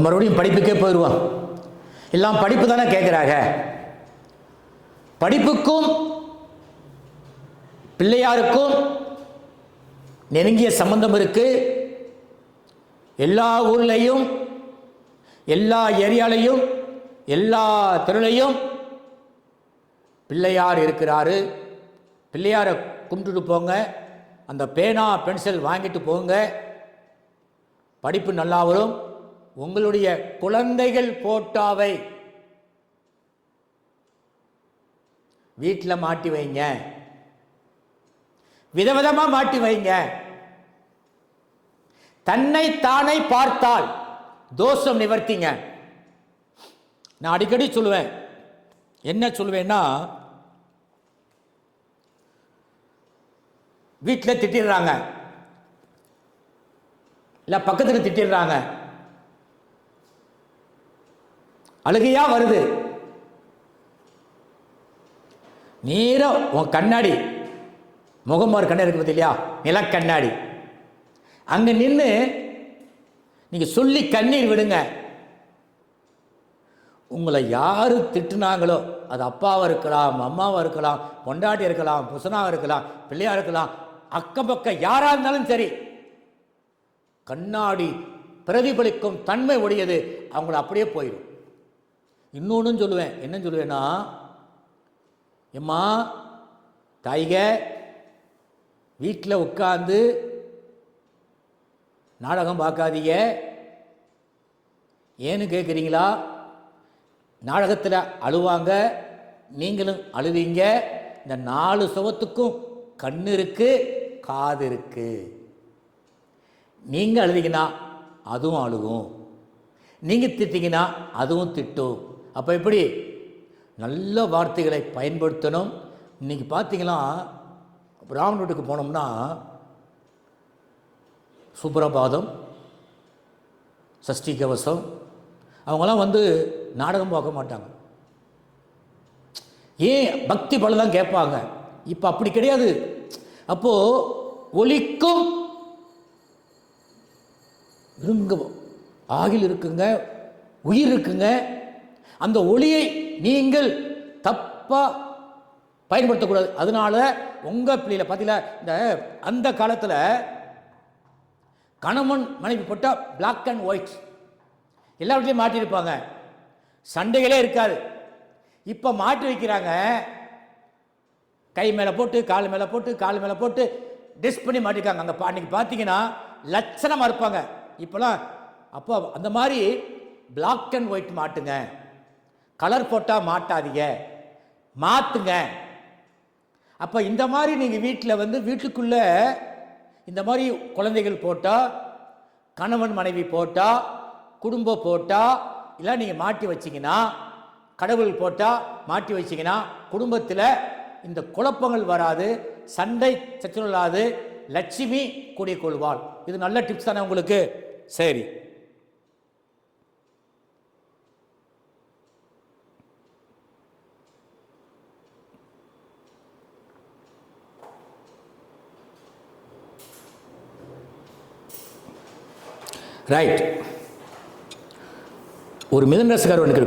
இப்போ மறுபடியும் படிப்புக்கே போயிடுவான். எல்லாம் படிப்பு தானே கேட்குறாங்க. படிப்புக்கும் பிள்ளையாருக்கும் நெருங்கிய சம்பந்தம் இருக்கு. எல்லா ஊர்லேயும் எல்லா ஏரியாலையும் எல்லா தெருளையும் பிள்ளையார் இருக்கிறாரு. பிள்ளையாரை கும்பிட்டுட்டு போங்க. அந்த பேனா பென்சில் வாங்கிட்டு போங்க. படிப்பு நல்லா வரும். உங்களுடைய குழந்தைகள் போட்டாவை. வீட்டில் மாட்டி வைங்க. விதவிதமாக மாட்டி வைங்க. தன்னை தானே பார்த்தால் தோஷம் நிவர்த்திங்க. நான் அடிக்கடி சொல்லுவேன். என்ன சொல்லுவேன்னா வீட்டில் திட்டிடுறாங்க. இல்லை பக்கத்துக்கு திட்டிடுறாங்க. அழுகையா வருது. நேரம் உன் கண்ணாடி. முகமார் கண்ணாடி இருக்கு பார்த்தியா? நிலக்கண்ணாடி அங்கே நின்று நீங்கள் சொல்லி கண்ணீர் விடுங்க. உங்களை யார் திட்டுனாங்களோ அது அப்பாவாக இருக்கலாம் அம்மாவாக இருக்கலாம் பொண்டாட்டி இருக்கலாம் புசனாக இருக்கலாம் பிள்ளையாக இருக்கலாம் அக்கம் பக்கம் யாராக இருந்தாலும் சரி கண்ணாடி பிரதிபலிக்கும் தன்மை உடையது அவங்கள அப்படியே போயிடும். இன்னொன்றும் சொல்லுவேன். என்ன சொல்லுவேன்னா எம்மா தாய்க வீட்டில் உட்காந்து நாடகம் பார்க்காதீங்க. ஏன்னு கேட்குறீங்களா நாடகத்தில் அழுவாங்க. நீங்களும் அழுவீங்க. இந்த நாலு சுவத்துக்கும் கண் இருக்குது காது இருக்குது நீங்கள் அழுதிங்கன்னா அதுவும் அழுகும். நீங்கள் திட்டிங்கன்னா அதுவும் திட்டும். அப்போ எப்படி? நல்ல வார்த்தைகளை பயன்படுத்தணும். இன்றைக்கி பார்த்தீங்கன்னா பிராமண வீட்டுக்கு போனோம்னா சுப்ரபாதம் சஷ்டி கவசம் அவங்களாம் வந்து நாடகம் பார்க்க மாட்டாங்க. ஏன் பக்தி பலம் தான் கேட்பாங்க? இப்போ அப்படி கிடையாது. அப்போது ஒலிக்கும் இருங்க ஆகில் இருக்குங்க உயிர் இருக்குங்க அந்த ஒளியை நீங்கள் தப்பாக பயன்படுத்தக்கூடாது. அதனால உங்கள் பிள்ளையில பார்த்தீங்களா இந்த அந்த காலத்தில் கணவன் மனைவி போட்டால் பிளாக் அண்ட் ஒயிட் எல்லா வீட்லையும் மாட்டியிருப்பாங்க சண்டைகளே இருக்காது. இப்போ மாட்டி வைக்கிறாங்க. கை மேலே போட்டு கால் மேலே போட்டு கால் மேலே போட்டு டிஸ் பண்ணி மாட்டிருக்காங்க. அந்த அன்றைக்கி பார்த்தீங்கன்னா லட்சணமாக இருப்பாங்க. இப்போலாம் அப்போ அந்த மாதிரி பிளாக் அண்ட் ஒயிட் மாட்டுங்க. கலர் போட்டால் மாட்டாதீங்க. மாற்றுங்க அப்போ இந்த மாதிரி நீங்கள் வீட்டில் வந்து வீட்டுக்குள்ளே இந்த மாதிரி குழந்தைகள் போட்டால் கணவன் மனைவி போட்டால் குடும்பம் போட்டால் இல்லை நீங்கள் மாட்டி வச்சிங்கன்னா கடவுள் போட்டால் மாட்டி வச்சிங்கன்னா குடும்பத்தில் இந்த குழப்பங்கள் வராது சண்டை சச்சரவு லட்சுமி கூடிக்கொள்வாள் இது நல்ல டிப்ஸ் தானே உங்களுக்கு? சரி. ரைட் ஒரு மிதன் ரசகார் எனக்கு